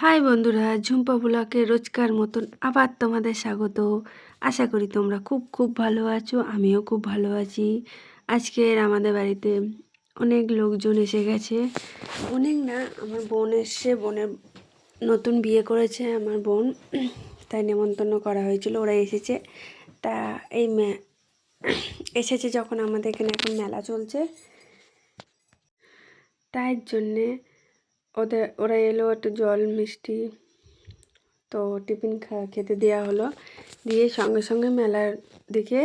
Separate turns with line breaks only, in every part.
High বন্ধুরা, ঝুম্পা ব্লকে রোজকার মতন আবার তোমাদের স্বাগত। আশা করি তোমরা খুব খুব ভালো আছো, আমিও খুব ভালো আছি। আজকের আমাদের বাড়িতে অনেক লোকজন এসে গেছে। অনেক না, আমার বোন এসছে, বোনের নতুন বিয়ে করেছে আমার বোন। তাই নেমন্তন্ন করা হয়েছিল, ওরা এসেছে। তা এই এসেছে যখন আমাদের এখানে এখন মেলা চলছে। তাই জন্যে ওদের ওরা এলো একটু জল, মিষ্টি, তো টিফিন খেতে দেওয়া হলো। দিয়ে সঙ্গে সঙ্গে মেলার দিকে,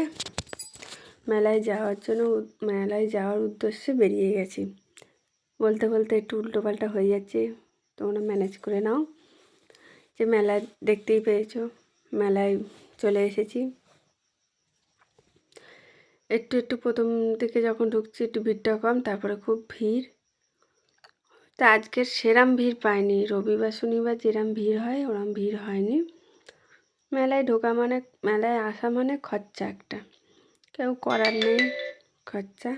মেলায় যাওয়ার জন্য মেলায় যাওয়ার উদ্দেশ্যে বেরিয়ে গেছি। বলতে বলতে একটু উল্টোপাল্টা হয়ে যাচ্ছে, তোমরা ম্যানেজ করে নাও। যে মেলা দেখতেই পেয়েছ, মেলায় চলে এসেছি। একটু একটু প্রথম দিকে যখন ঢুকছি, একটু ভিড়টা কম, তারপরে খুব ভিড়। তা আজকের সেরাম ভিড় পাইনি। রবিবার, শনিবার যেরাম ভিড় হয়, ওরম ভিড় হয়নি। মেলায় ঢোকা মানে মেলায় আসা মানে খরচা একটা। কেউ করার নেই, খরচা।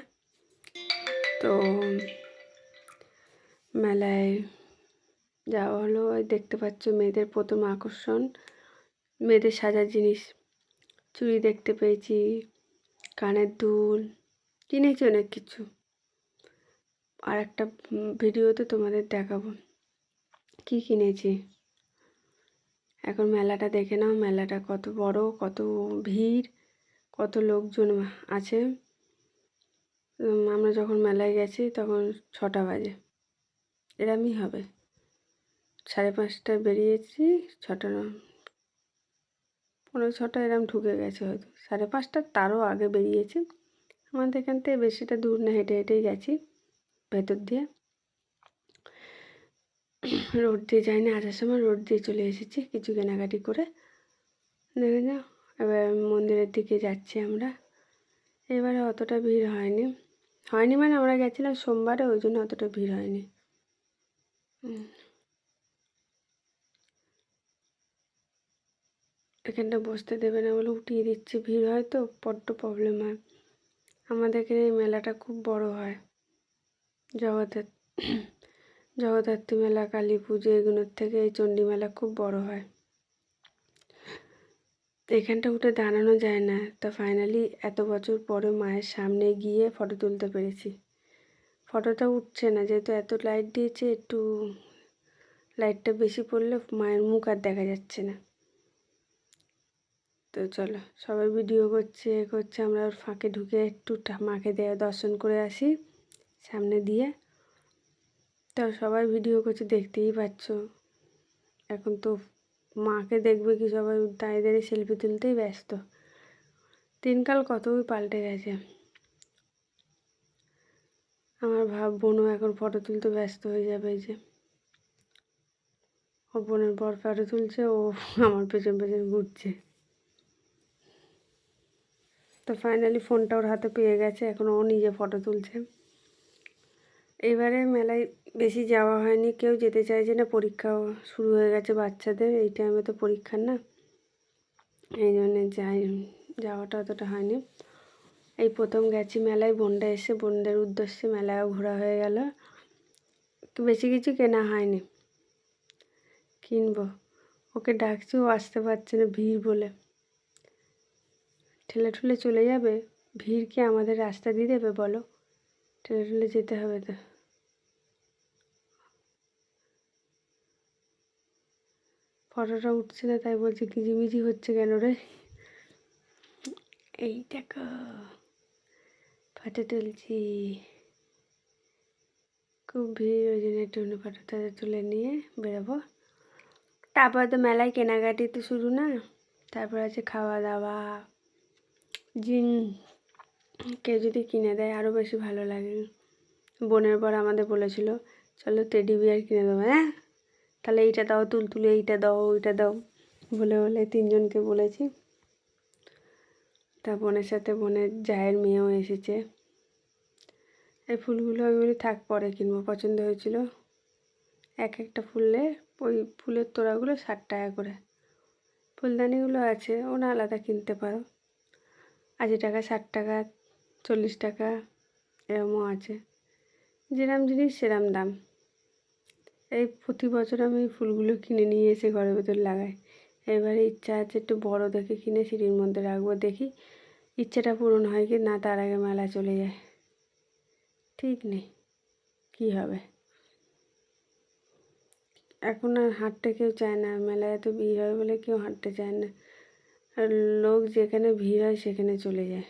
তো মেলায় যাওয়া হলো দেখতে পাচ্ছ মেয়েদের প্রথম আকর্ষণ। মেয়েদের সাজার জিনিস। চুড়ি দেখতে পেয়েছি, কানের দুল, কিনেছি অনেক কিছু। আর একটা ভিডিওতে তোমাদের দেখাবো। কি কিনেছি? এখন মেলাটা দেখে নাও, মেলাটা কত বড়, কত ভিড়, কত লোকজন আছে। আমরা যখন মেলায় গেছি তখন ছটা বাজে। এরমই হবে। সাড়ে পাঁচটায় বেরিয়েছি, ছটা পনেরো ছটা এরম ঢুকে গেছে হয়তো। সাড়ে পাঁচটা তারও আগে বেরিয়েছি। আমাদের এখান থেকে বেশিটা দূর না, হেঁটে হেঁটেই গেছি। ভেতর দিয়ে। রোড দিয়ে যাইনি আসার সময় রোড দিয়ে চলে এসেছি কিছু কেনাকাটি করে। দেখে যাও, এবার মন্দিরের দিকে যাচ্ছি আমরা। এবারে অতটা ভিড় হয়নি। হয়নি মানে আমরা গেছিলাম সোমবারে, ওই জন্য অতটা ভিড় হয়নি। এখানটা বসতে দেবে না বলে উঠিয়ে দিচ্ছে, ভিড় হয় তো, বড্ড প্রবলেম হয়। আমাদের এখানে এই মেলাটা খুব বড় হয়। জগদ্ধাত্রী জগদ্ধাত্রী মেলা, কালী পুজো এগুলোর থেকে এই চণ্ডী মেলা খুব বড় হয়। এখানটা উঠে দাঁড়ানো যায় না। তা ফাইনালি এত বছর পরে মায়ের সামনে গিয়ে ফটো তুলতে পেরেছি। ফটোটা উঠছে না, যেহেতু এত লাইট দিয়েছে, একটু লাইটটা বেশি পড়লে মায়ের মুখ আর দেখা যাচ্ছে না। তো চলো, সবাই ভিডিও করছে, এ করছে, আমরা ফাঁকে ঢুকে একটু মাকে দেয়া দর্শন করে আসি। সামনে দিয়ে। তো সবাই ভিডিও করছে, দেখতেই পাচ্ছ। এখন তো মাকে দেখবে কি সবাই দাঁড়িয়ে দাঁড়িয়ে সেলফি তুলতেই ব্যস্ত। দিনকাল কতই পাল্টে গেছে। আমার ভাব, বোনও এখন ফটো তুলতে ব্যস্ত হয়ে যাবে যে। ও বোনের বর ফটো তুলছে, ও আমার পেছন পেছন ঘুরছে। তো ফাইনালি ফোনটা ওর হাতে পেয়ে গেছে, এখন ও নিজে ফটো তুলছে। এবারে মেলায় বেশি যাওয়া হয়নি, কেউ যেতে চাইছে না, পরীক্ষাও শুরু হয়ে গেছে বাচ্চাদের, এই টাইমে তো পরীক্ষার না। এই জন্যে যাই, যাওয়াটা অতটা হয়নি। এই প্রথম গেছি মেলায় বোনটা এসে বোনদের উদ্দেশ্যে মেলায় ঘোরা হয়ে গেল। বেশি কিছু কেনা হয়নি। কিনবো। ওকে ডাকছি, ও আসতে পারছে না, ভিড় বলে। ঠেলে ঠুলে চলে যাবে, ভিড় কি আমাদের রাস্তা দিয়ে দেবে, বলো? ঠেলে যেতে হবে তো। ফটোটা উঠছে না, তাই বলছে, কিজিমিজি হচ্ছে কেন রে? এই দেখো, ফটো তুলছি। খুব ভিড়, ওই জন্য একটু ফটোটা তুলে নিয়ে বেরোবো। তারপর তো মেলায় কেনাকাটি তো শুরু না, তারপর আছে খাওয়া দাওয়া জিন কেউ যদি কিনে দেয় আরও বেশি ভালো লাগে। বোনের পর আমাদের বলেছিল, চলো টেডি বিয়ার কিনে দেবো হ্যাঁ? তাহলে এইটা দাও, তুলতুলে এইটা দাও, ওইটা দাও। বলে বলে তিনজনকে বলেছি। তা বোনের সাথে বোনের জায়ের মেয়েও এসেছে। এই ফুলগুলো আমি বলি, থাক, পরে কিনবো। পছন্দ হয়েছিল। এক একটা ফুললে ওই ফুলের তোড়াগুলো ষাট টাকা করে। ফুলদানিগুলো আছে, ওনা আলাদা কিনতে পারো। আশি টাকা, ষাট টাকা চল্লিশ টাকা এরমও আছে। যেরম জিনিস সেরম দাম। এই প্রতি বছর আমি ফুলগুলো কিনে নিয়ে এসে ঘরের ভেতর লাগাই। এবারে ইচ্ছা আছে একটু বড় দেখে কিনে সিঁড়ির মধ্যে রাখব, দেখি ইচ্ছাটা পূরণ হয় কি না, তার আগে মেলা চলে যায়। ঠিক নেই, কী হবে? এখন আর হাঁটতে কেউ চায় না মেলায় এত ভিড় হয় বলে কেউ হাঁটতে চায় না। আর লোক যেখানে ভিড় হয় সেখানে চলে যায়।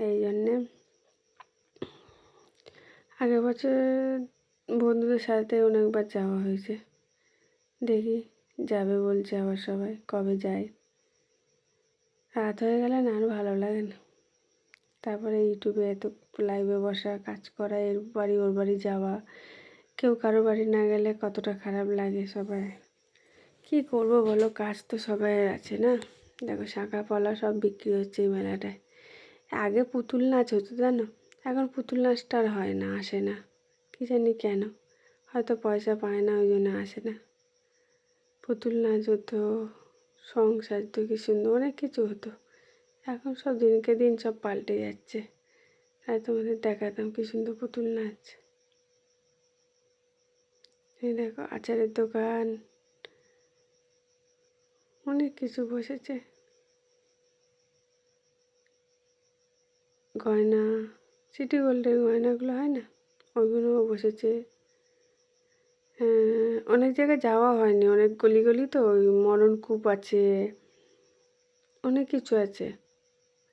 এই জন্যে আগের বছর বন্ধুদের সাথে অনেকবার যাওয়া হয়েছে। দেখি যাবে বলছে আবার সবাই, কবে যায়। রাত হয়ে গেলে না আর ভালো লাগে না। তারপরে ইউটিউবে এত লাইভে বসা, কাজ করা, এর বাড়ি ওর বাড়ি যাওয়া, কেউ কারও বাড়ি না গেলে কতটা খারাপ লাগে সবাই। কি করব বলো, কাজ তো সবাই আছে না? দেখো শাঁখা পলা সব বিক্রি হচ্ছে এই মেলাটায়। আগে পুতুল নাচ হতো জানো এখন পুতুল নাচটা আর হয় না, আসে না। কী জানি কেন? হয়তো পয়সা পায় না, ওই জন্য আসে না। পুতুল নাচ হতো, সংসার তো কি সুন্দর, অনেক কিছু হতো। এখন সব দিনকে দিন সব পাল্টে যাচ্ছে। তাই তোমাদের দেখাতাম কি সুন্দর পুতুল নাচ। এই দেখো, আচারের দোকান। অনেক কিছু বসেছে। গয়না, সিটি গোল্ডের গয়নাগুলো হয় না? ওইগুলোও বসেছে। অনেক জায়গায় যাওয়া হয়নি। অনেক গলি গলি তো, ওই মরণকূপ আছে। অনেক কিছু আছে।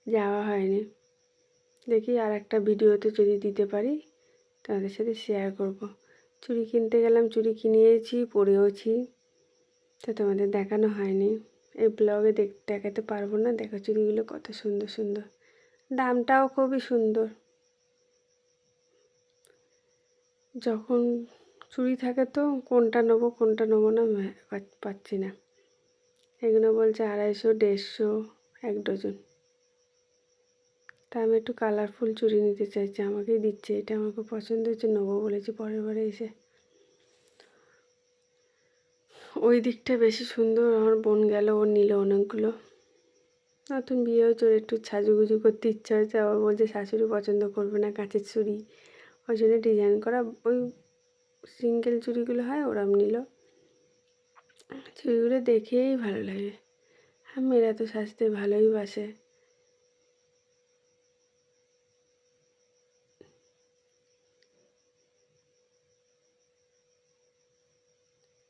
যাওয়া হয়নি। দেখি আর একটা ভিডিওতে যদি দিতে পারি, তাদের সাথে শেয়ার করব। চুড়ি কিনতে গেলাম, চুড়ি কিনিয়েছি পরেওছি। তো তোমাদের দেখানো হয়নি। এই ব্লগে দেখ, দেখাতে পারব না। দেখো চুড়িগুলো কত সুন্দর সুন্দর। দামটাও খুবই সুন্দর। যখন চুড়ি থাকে তো কোনটা নেব কোনটা নেব না পাচ্ছি না। এগুলো বলছে আড়াইশো, দেড়শো, এক ডজন। তা আমি একটু কালারফুল চুড়ি নিতে চাইছি, আমাকেই দিচ্ছে, এটা আমার খুব পছন্দ হচ্ছে নেব বলেছি পরের বারে এসে। ওই দিকটা বেশি সুন্দর, আমার বোন গেল ও নিল অনেকগুলো। নতুন বিয়ে হয়েছে ওর একটু সাজুগুজু করতে ইচ্ছা হয়েছে, আবার বলছে শাশুড়ি পছন্দ করবে না কাঁচের চুড়ি। ওই জন্য ডিজাইন করা, ওই সিঙ্গেল চুড়িগুলো হয় ওরম নিল। চুড়িগুলো দেখেই ভালো লাগে। আর মেয়েরা তো সাজতে ভালোই বাসে।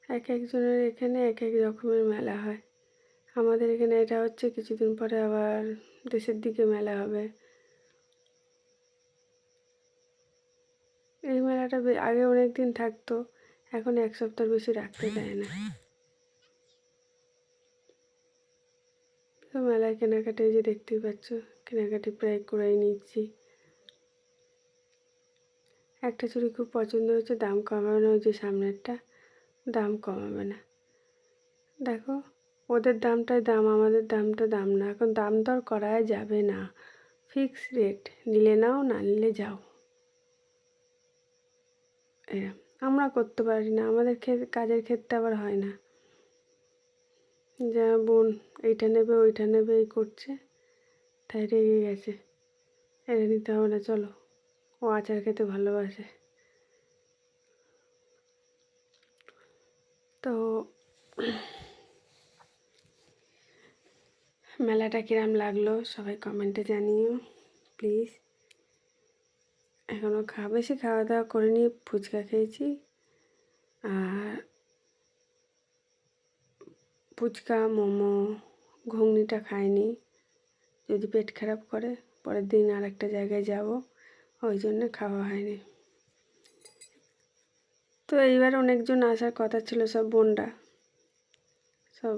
এক একজনের এখানে এক এক রকমের মেলা হয়। আমাদের এখানে এটা হচ্ছে কিছুদিন পরে আবার দেশের দিকে মেলা হবে। এই মেলাটা আগে অনেক দিন থাকতো, এখন এক সপ্তাহ বেশি রাখতে দেয় না। তো মেলায় কেনাকাটি যে দেখতেই পাচ্ছ, কেনাকাটি প্রায় করেই নিচ্ছি। একটা চুড়ি খুব পছন্দ হয়েছে, দাম কমানো যে সামনেরটা, দাম কমাবে না। দেখো ওদের দামটাই দাম, আমাদের দামটা দাম না। এখন দাম দর করা যাবে না। ফিক্স রেট নিলে নাও, না নিলে যাও। আমরা করতে পারি না। আমাদের কাজের ক্ষেত্রে আবার হয় না। যা বোন এইটা নেবে, ওইটা নেবে, এই করছে, তাই রেগে গেছে। এটা নিতে হবে না, চলো। ও আচার খেতে ভালোবাসে। তো মেলাটা কিরাম লাগল সবাই কমেন্টে জানিও প্লিজ এখনও খা বেশি খাওয়া দাওয়া করিনি, ফুচকা খেয়েছি। আর ফুচকা, মোমো, ঘুগনিটা খাইনি। যদি পেট খারাপ করে, পরের দিন আর একটা জায়গায় যাব, ওই জন্য খাওয়া হয়নি। তো এইবার অনেকজন আসার কথা ছিল, সব বোনরা। সব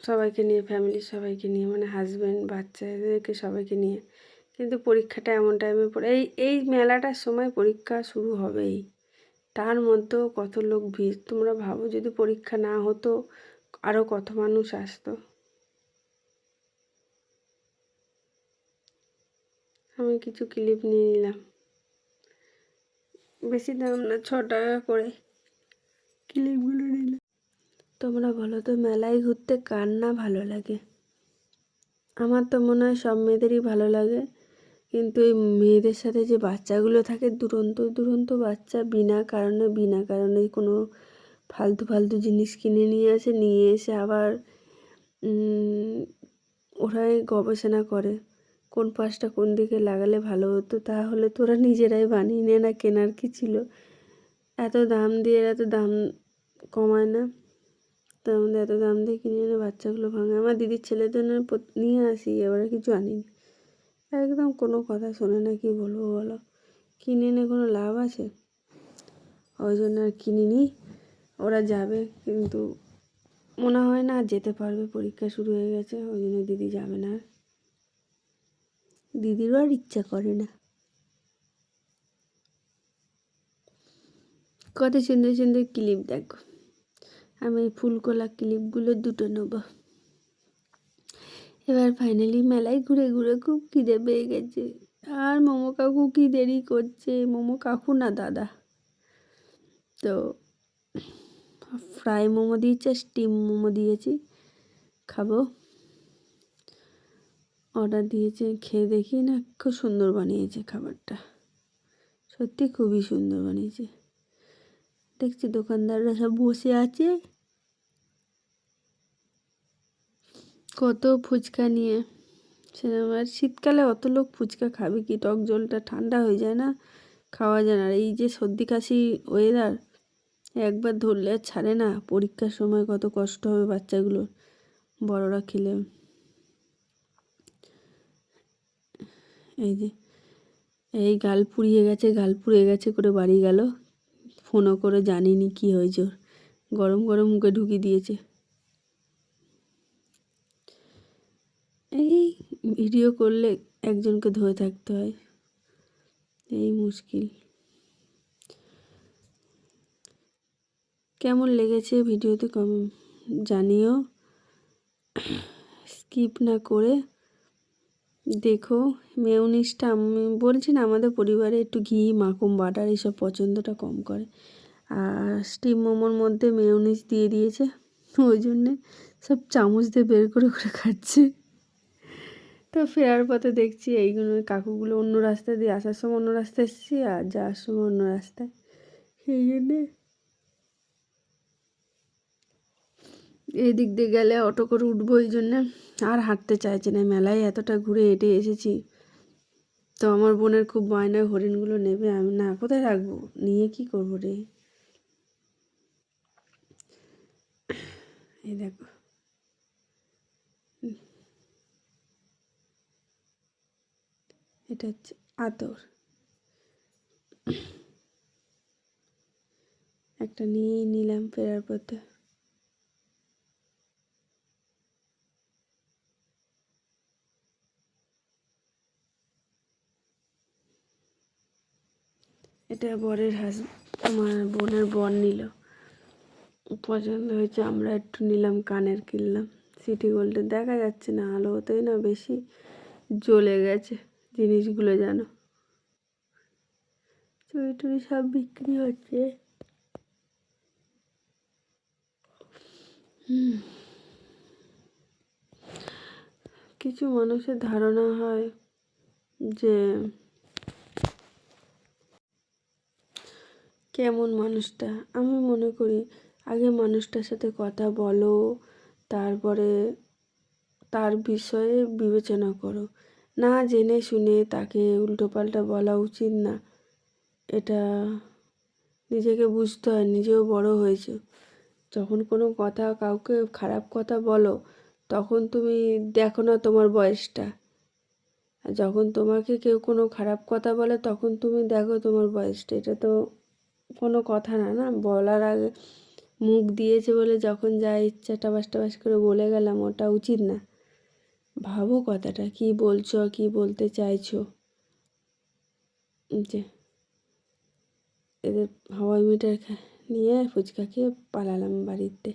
সবাইকে নিয়ে ফ্যামিলির সবাইকে নিয়ে মানে হাজব্যান্ড বাচ্চাদেরকে সবাইকে নিয়ে। কিন্তু পরীক্ষাটা এমন টাইমে পড়ে, এই এই মেলাটার সময় পরীক্ষা শুরু হবেই। তার মধ্যেও কত লোক ভিড়, তোমরা ভাবো যদি পরীক্ষা না হতো আরও কত মানুষ আসতো। আমি কিছু ক্লিপ নিয়ে নিলাম। বেশি দাম না, ছ টাকা করে। ক্লিপগুলো নিলাম তোমরা বলো তো, মেলায় ঘুরতে কার না ভালো লাগে? আমার তো মনে হয় সব মেয়েদেরই ভালো লাগে। কিন্তু এই মেয়েদের সাথে যে বাচ্চাগুলো থাকে, দুরন্ত দুরন্ত বাচ্চা, বিনা কারণে বিনা কারণে কোনো ফালতু ফালতু জিনিস কিনে নিয়ে আসে, নিয়ে এসে আবার ওরাই গবেষণা করে। কোন পাশটা কোন দিকে লাগালে ভালো হতো, তাহলে তোরা নিজেরাই বানিয়ে নে না, কেনার কি ছিল? এত দাম দিয়ে এত দাম কমায় না। তার মধ্যে এত দাম দিয়ে কিনে এনে বাচ্চাগুলো ভাঙে। আমার দিদির ছেলেদের নিয়ে আসি, এবারে কিছু আনিনি। একদম কোনো কথা শোনে না, কি বলব বলো? কিনে এনে কোনো লাভ আছে? ওই জন্য আর কিনিনি। ওরা যাবে, কিন্তু মনে হয় না যেতে পারবে, পরীক্ষা শুরু হয়ে গেছে, ওই জন্য দিদি যাবে না দিদিরও আর ইচ্ছা করে না। কত সুন্দর সুন্দর ক্লিপ দেখো। আমি ফুলকলা ক্লিপগুলো দুটো নেব। এবার ফাইনালি মেলায় ঘুরে ঘুরে খুব খিদে পেয়ে গেছে। আর মোমো কাকু কি দেরি করছে? মোমো কাকু না দাদা? তো ফ্রাই মোমো দিয়েছে স্টিম মোমো দিয়েছি, খাব। অর্ডার দিয়েছে, খেয়ে দেখি না, খুব সুন্দর বানিয়েছে খাবারটা। সত্যি খুবই সুন্দর বানিয়েছে। দেখছি দোকানদাররা সব বসে আছে। কত ফুচকা নিয়ে। সেরকম আর শীতকালে অত লোক ফুচকা খাবে কি? টক জলটা ঠান্ডা হয়ে যায় না? খাওয়া যায় না। আর এই যে সর্দি কাশি ওয়েদার একবার ধরলে আর ছাড়ে না। পরীক্ষার সময় কত কষ্ট হবে বাচ্চাগুলোর, বড়রা খেলে। এই যে, এই গাল পুড়িয়ে গেছে, গাল পুড়িয়ে গেছে করে বাড়ি গেল। ফোনও করে জানিনি কি হয়েছে গরম গরম মুখে ঢুকিয়ে দিয়েছে। এই ভিডিও করলে একজনকে ধরে থাকতে হয়। এই মুশকিল। কেমন লেগেছে ভিডিওতে কম জানিও। স্কিপ না করে দেখো মেয়নিসটা আমি বলছি না, আমাদের পরিবারে একটু ঘি, মাখন বাটার এইসব পছন্দটা কম করে। আর স্টিম মোমোর মধ্যে মেয়নিস দিয়ে দিয়েছে, ওই জন্যে সব চামচ দিয়ে বের করে করে খাচ্ছে। তো ফেরার পথে দেখছি এইগুলো কাকুগুলো অন্য রাস্তা দিয়ে আসার সময় অন্য রাস্তায় এসেছি, আর যাওয়ার সময় অন্য রাস্তায়। সেই জন্যে এই দিক দিয়ে গেলে অটো করে উঠবো এই জন্যে। আর হাঁটতে চাইছে না, মেলায় এতটা ঘুরে হেঁটে এসেছি। তো আমার বোনের খুব বায়না হরিণগুলো নেবে, আমি না, কোথায় রাখব? নিয়ে কি করব রে? এই দেখো। এটা হচ্ছে আতর। একটা নিয়েই নিলাম ফেরার পথে। এটা বরের হাস, আমার বোনের বর নিল। পছন্দ হয়েছে, আমরা একটু নিলাম, কানের কিনলাম। সিটি গোল্ডের, দেখা যাচ্ছে না, আলো হতেই না, বেশি জ্বলে গেছে জিনিসগুলো যেন। চুরি টুরি সব বিক্রি হচ্ছে। কিছু মানুষের ধারণা হয় যে কেমন মানুষটা? আমি মনে করি আগে মানুষটার সাথে কথা বলো, তারপরে তার বিষয়ে বিবেচনা করো। না জেনে শুনে তাকে উল্টোপাল্টা বলা উচিত না। এটা নিজেকে বুঝতে হয়, নিজেও বড় হয়েছো। যখন কোনো কথা, কাউকে খারাপ কথা বলো, তখন তুমি দেখো না তোমার বয়সটা। যখন তোমাকে কেউ কোনো খারাপ কথা বলে, তখন তুমি দেখো তোমার বয়সটা। এটা তো কোনো কথা না না? বলার আগে মুখ দিয়েছে বলে যখন যা ইচ্ছা টাবাস টাবাস করে বলে গেলাম, ওটা উচিত না। ভাবো কথাটা, কি বলছো কি বলতে চাইছো? যে এদের হাওয়াই মিটার নিয়ে ফুচকা খেয়ে পালালাম বাড়িতে।